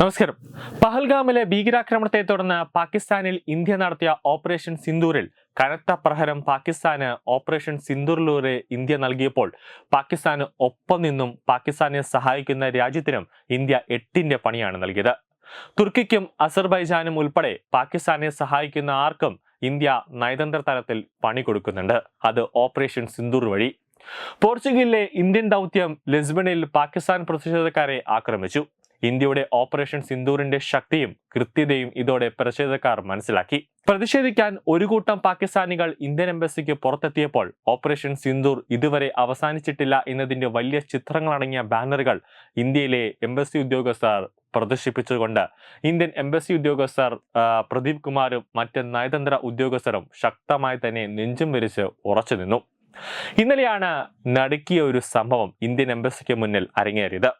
നമസ്കാരം. പഹൽഗാമിലെ ഭീകരാക്രമണത്തെ തുടർന്ന് പാകിസ്ഥാനിൽ ഇന്ത്യ നടത്തിയ ഓപ്പറേഷൻ സിന്ദൂരിൽ കനത്ത പ്രഹരം പാകിസ്ഥാന് ഓപ്പറേഷൻ സിന്ദൂറിലൂടെ ഇന്ത്യ നൽകിയപ്പോൾ പാകിസ്ഥാന് ഒപ്പം നിന്നും പാകിസ്ഥാനെ സഹായിക്കുന്ന രാജ്യത്തിനും ഇന്ത്യ എട്ടിന്റെ പണിയാണ് നൽകിയത്. തുർക്കിക്കും അസർബൈജാനും ഉൾപ്പെടെ പാകിസ്ഥാനെ സഹായിക്കുന്ന ആർക്കും ഇന്ത്യ നയതന്ത്ര തലത്തിൽ പണി കൊടുക്കുന്നുണ്ട്. അത് ഓപ്പറേഷൻ സിന്ദൂർ വഴി. പോർച്ചുഗലിലെ ഇന്ത്യൻ ദൗത്യം ലിസ്ബണിൽ പാകിസ്ഥാൻ പ്രതിഷേധക്കാരെ ആക്രമിച്ചു. ഇന്ത്യയുടെ ഓപ്പറേഷൻ സിന്ദൂറിന്റെ ശക്തിയും കൃത്യതയും ഇതോടെ പ്രതിഷേധക്കാർ മനസ്സിലാക്കി. പ്രതിഷേധിക്കാൻ ഒരു കൂട്ടം പാകിസ്ഥാനികൾ ഇന്ത്യൻ എംബസിക്ക് പുറത്തെത്തിയപ്പോൾ ഓപ്പറേഷൻ സിന്ദൂർ ഇതുവരെ അവസാനിച്ചിട്ടില്ല എന്നതിന്റെ വലിയ ചിത്രങ്ങളടങ്ങിയ ബാനറുകൾ ഇന്ത്യയിലെ എംബസി ഉദ്യോഗസ്ഥർ പ്രദർശിപ്പിച്ചുകൊണ്ട് ഇന്ത്യൻ എംബസി ഉദ്യോഗസ്ഥർ പ്രദീപ് കുമാറും മറ്റ് നയതന്ത്ര ഉദ്യോഗസ്ഥരും ശക്തമായി തന്നെ നെഞ്ചും വിരിച്ച് ഉറച്ചു നിന്നു. ഇന്നലെയാണ് നടുക്കിയ ഒരു സംഭവം ഇന്ത്യൻ എംബസിക്ക് മുന്നിൽ അരങ്ങേറിയത്.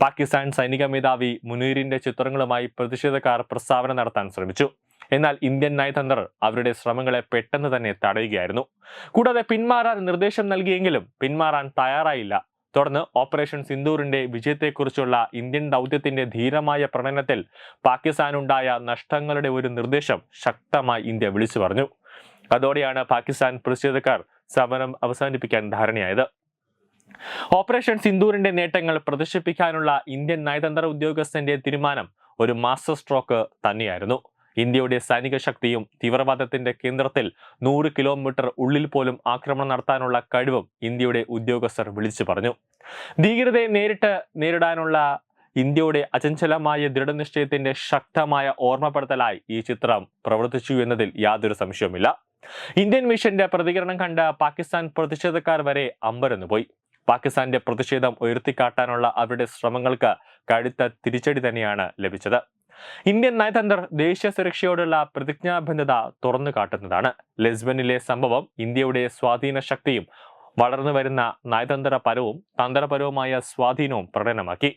പാകിസ്ഥാൻ സൈനിക മേധാവി മുനീറിന്റെ ചിത്രങ്ങളുമായി പ്രതിഷേധക്കാർ പ്രസ്താവന നടത്താൻ ശ്രമിച്ചു. എന്നാൽ ഇന്ത്യൻ നയതന്ത്രർ അവരുടെ ശ്രമങ്ങളെ പെട്ടെന്ന് തന്നെ തടയുകയായിരുന്നു. കൂടാതെ പിന്മാറാൻ നിർദ്ദേശം നൽകിയെങ്കിലും പിന്മാറാൻ തയ്യാറായില്ല. തുടർന്ന് ഓപ്പറേഷൻ സിന്ദൂറിന്റെ വിജയത്തെക്കുറിച്ചുള്ള ഇന്ത്യൻ ദൗത്യത്തിന്റെ ധീരമായ പ്രണയനത്തിൽ പാകിസ്ഥാനുണ്ടായ നഷ്ടങ്ങളുടെ ഒരു നിർദ്ദേശം ശക്തമായി ഇന്ത്യ വിളിച്ചു പറഞ്ഞു. അതോടെയാണ് പാകിസ്ഥാൻ പ്രതിഷേധക്കാർ സമരം അവസാനിപ്പിക്കാൻ ധാരണയായത്. ഓപ്പറേഷൻ സിന്ദൂറിന്റെ നേട്ടങ്ങൾ പ്രദർശിപ്പിക്കാനുള്ള ഇന്ത്യൻ നയതന്ത്ര ഉദ്യോഗസ്ഥന്റെ തീരുമാനം ഒരു മാസ്റ്റർ സ്ട്രോക്ക് തന്നെയായിരുന്നു. ഇന്ത്യയുടെ സൈനിക ശക്തിയും തീവ്രവാദത്തിന്റെ കേന്ദ്രത്തിൽ നൂറ് കിലോമീറ്റർ ഉള്ളിൽ പോലും ആക്രമണം നടത്താനുള്ള കഴിവും ഇന്ത്യയുടെ ഉദ്യോഗസ്ഥർ വിളിച്ചു പറഞ്ഞു. ഭീകരതയെ നേരിട്ട് നേരിടാനുള്ള ഇന്ത്യയുടെ അചഞ്ചലമായ ദൃഢനിശ്ചയത്തിന്റെ ശക്തമായ ഓർമ്മപ്പെടുത്തലായി ഈ ചിത്രം പ്രവർത്തിച്ചു എന്നതിൽ യാതൊരു സംശയവുമില്ല. ഇന്ത്യൻ മിഷന്റെ പ്രതികരണം കണ്ട പാകിസ്ഥാൻ പ്രതിഷേധക്കാർ വരെ അമ്പരന്നു പോയി പാകിസ്ഥാന്റെ പ്രതിഷേധം ഉയർത്തിക്കാട്ടാനുള്ള അവരുടെ ശ്രമങ്ങൾക്ക് കടുത്ത തിരിച്ചടി തന്നെയാണ് ലഭിച്ചത്. ഇന്ത്യൻ നയതന്ത്ര ദേശീയ സുരക്ഷയോടുള്ള പ്രതിജ്ഞാബദ്ധത തുറന്നു കാട്ടുന്നതാണ് ലിസ്ബനിലെ സംഭവം ഇന്ത്യയുടെ സ്വാധീന ശക്തിയും വളർന്നു വരുന്ന നയതന്ത്രപരവും തന്ത്രപരവുമായ സ്വാധീനവും പ്രകടനമാക്കി.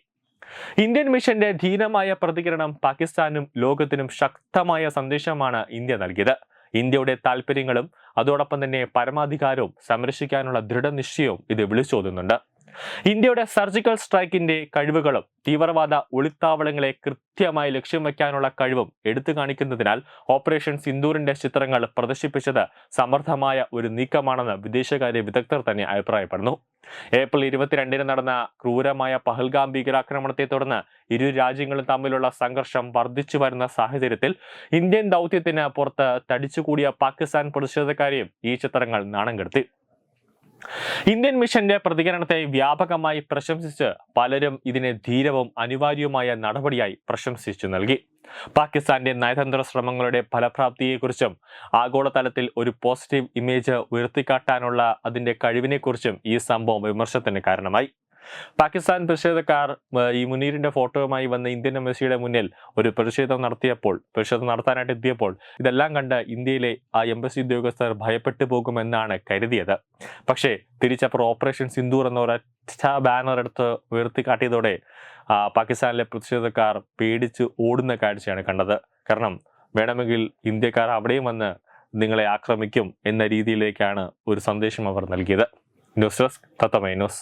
ഇന്ത്യൻ മിഷന്റെ ധീരമായ പ്രതികരണം പാകിസ്ഥാനും ലോകത്തിനും ശക്തമായ സന്ദേശമാണ് ഇന്ത്യ നൽകിയത്. ഇന്ത്യയുടെ താല്പര്യങ്ങളും അതോടൊപ്പം തന്നെ പരമാധികാരവും സംരക്ഷിക്കാനുള്ള ദൃഢനിശ്ചയവും ഇത് വിളിച്ചോതുന്നുണ്ട്. ഇന്ത്യയുടെ സർജിക്കൽ സ്ട്രൈക്കിന്റെ കഴിവുകളും തീവ്രവാദ ഒളിത്താവളങ്ങളെ കൃത്യമായി ലക്ഷ്യം വയ്ക്കാനുള്ള കഴിവും എടുത്തു കാണിക്കുന്നതിനാൽ ഓപ്പറേഷൻ സിന്ദൂറിന്റെ ചിത്രങ്ങൾ പ്രദർശിപ്പിച്ചത് സമർത്ഥമായ ഒരു നീക്കമാണെന്ന് വിദേശകാര്യ വിദഗ്ധർ തന്നെ അഭിപ്രായപ്പെടുന്നു. ഏപ്രിൽ ഇരുപത്തിരണ്ടിന് നടന്ന ക്രൂരമായ പഹൽഗാം ഭീകരാക്രമണത്തെ തുടർന്ന് ഇരു രാജ്യങ്ങളും തമ്മിലുള്ള സംഘർഷം വർദ്ധിച്ചു വരുന്ന സാഹചര്യത്തിൽ ഇന്ത്യൻ ദൗത്യത്തിന് പുറത്ത് തടിച്ചുകൂടിയ പാകിസ്ഥാൻ പ്രതിഷേധക്കാരെയും ഈ ചിത്രങ്ങൾ നാണം കെടുത്തി. ഇന്ത്യൻ മിഷന്റെ പ്രതികരണത്തെ വ്യാപകമായി പ്രശംസിച്ച് പലരും ഇതിനെ ധീരവും അനിവാര്യവുമായ നടപടിയായി പ്രശംസിച്ചു നൽകി. പാകിസ്ഥാന്റെ നയതന്ത്ര ശ്രമങ്ങളുടെ ഫലപ്രാപ്തിയെക്കുറിച്ചും ആഗോളതലത്തിൽ ഒരു പോസിറ്റീവ് ഇമേജ് ഉയർത്തിക്കാട്ടാനുള്ള അതിന്റെ കഴിവിനെക്കുറിച്ചും ഈ സംഭവം വിമർശത്തിന് കാരണമായി. പാകിസ്ഥാൻ പ്രതിഷേധക്കാർ ഈ മുനീറിന്റെ ഫോട്ടോയുമായി വന്ന ഇന്ത്യൻ എംബസിയുടെ മുന്നിൽ ഒരു പ്രതിഷേധം നടത്തിയപ്പോൾ പ്രതിഷേധം നടത്താനായിട്ട് എത്തിയപ്പോൾ ഇതെല്ലാം കണ്ട് ഇന്ത്യയിലെ ആ എംബസി ഉദ്യോഗസ്ഥർ ഭയപ്പെട്ടു പോകുമെന്നാണ് കരുതിയത്. പക്ഷേ തിരിച്ചപ്പോൾ ഓപ്പറേഷൻ സിന്ദൂർ എന്ന ഒരൊറ്റ ബാനർ എടുത്ത് ഉയർത്തിക്കാട്ടിയതോടെ പാകിസ്ഥാനിലെ പ്രതിഷേധക്കാർ പേടിച്ച് ഓടുന്ന കാഴ്ചയാണ് കണ്ടത്. കാരണം വേണമെങ്കിൽ ഇന്ത്യക്കാർ അവിടെയും വന്ന് നിങ്ങളെ ആക്രമിക്കും എന്ന രീതിയിലേക്കാണ് ഒരു സന്ദേശം അവർ നൽകിയത്. ന്യൂസ് ഡെസ്ക് തത്തമൈ ന്യൂസ്.